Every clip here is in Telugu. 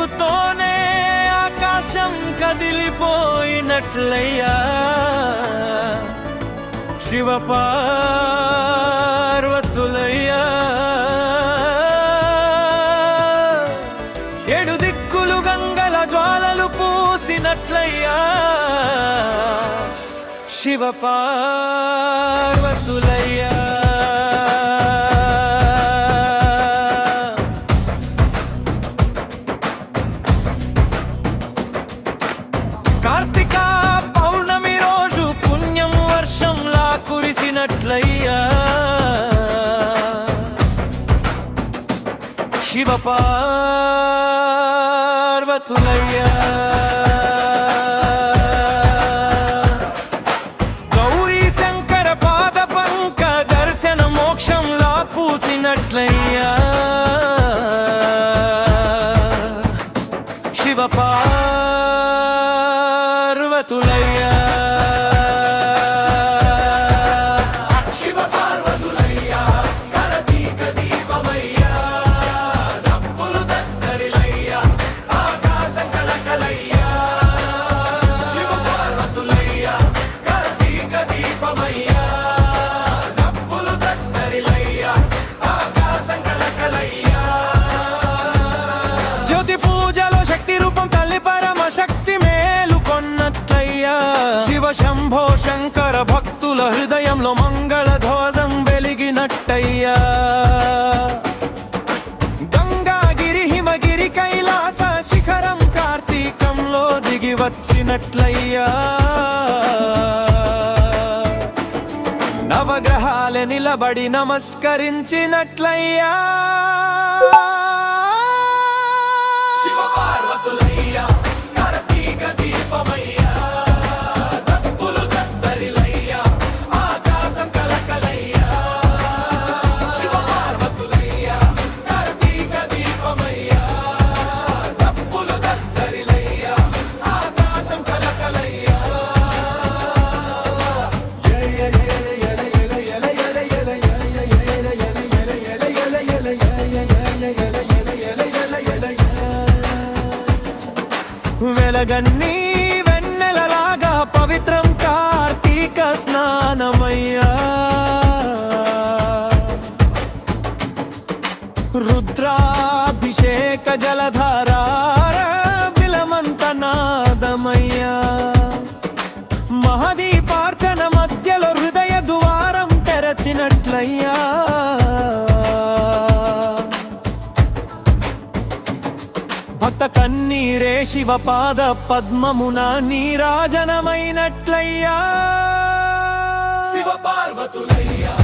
వెలుగుతోనే ఆకాశం కదిలిపోయినట్లయ్యా. శివపార్వతులయ్యా. ఏడు దిక్కులు గంగల జ్వాలలు పూసినట్లయ్యా. శివపార్వతులయ్యా. శివ పార్వతులయ్యా గౌరీ శంకర పాద పంక దర్శన మోక్షంలా పూసినట్లయ్యా శివ పార్వతులయ్యా భక్తుల హృదయంలో మంగళ ధ్వజం వెలిగినట్టయ్యా. గంగాగిరి హిమగిరి కైలాస శిఖరం కార్తీకంలో దిగి వచ్చినట్లయ్యా. నవగ్రహాల నిలబడి నమస్కరించినట్లయ్యా. వెలగన్నీ వెన్నెలలాగా పవిత్రం కార్తీక స్నానమయ్యా. రుద్రాభిషేక జలధారా భక్త కన్నీరే శివ పాద పద్మమున నీరాజనమైనట్లయ్యా. శివ పార్వతులయ్యా.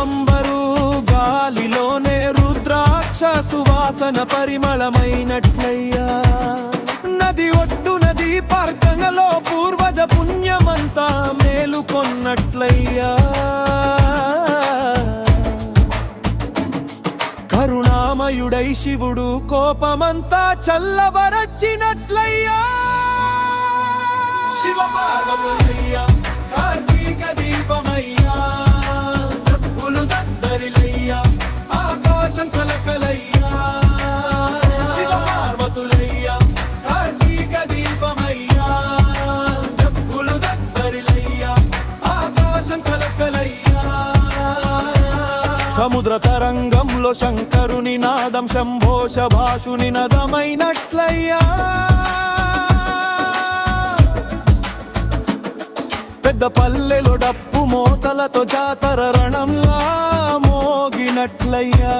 నవంబరు గాలిలోనే రుద్రాక్ష సువాసన పరిమళమైనట్లయ్యా. నది ఒడ్డు నది పార్కంగలో పూర్వజ పుణ్యమంతా మేలుకొన్నట్లయ్యా. కరుణామయుడై శివుడు కోపమంతా చల్లబరచినట్లయ్యా. శివ పార్వతులయ్యా సముద్ర తరంగంలో శంకరుని నాదం శంభోష భాషుని నదమైనట్లయ్యా. పెద్ద పల్లెలో డప్పు మోతలతో జాతర రణంలా మోగినట్లయ్యా.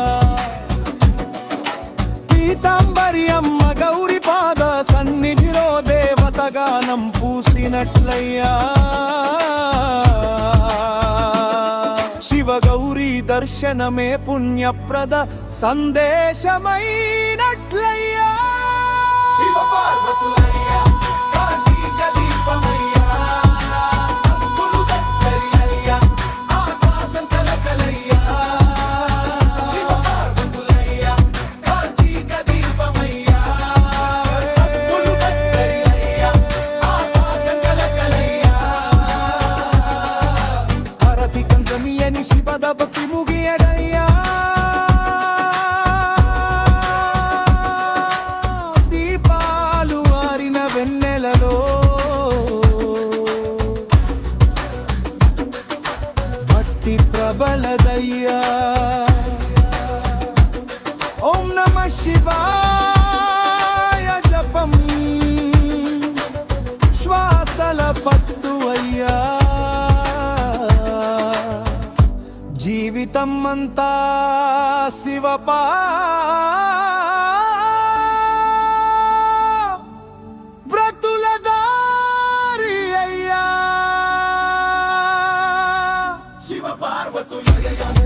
పీతాంబరి అమ్మ గౌరి పాద సన్నిధిలో దేవత గానం దర్శనమే పుణ్యప్రద సందేశమైనట్లయ్యా. ఓం నమ శివాయ జపం. శ్వాసల పత్తు అయ్యా. జీవితం అంతా శివపా yeah, yeah.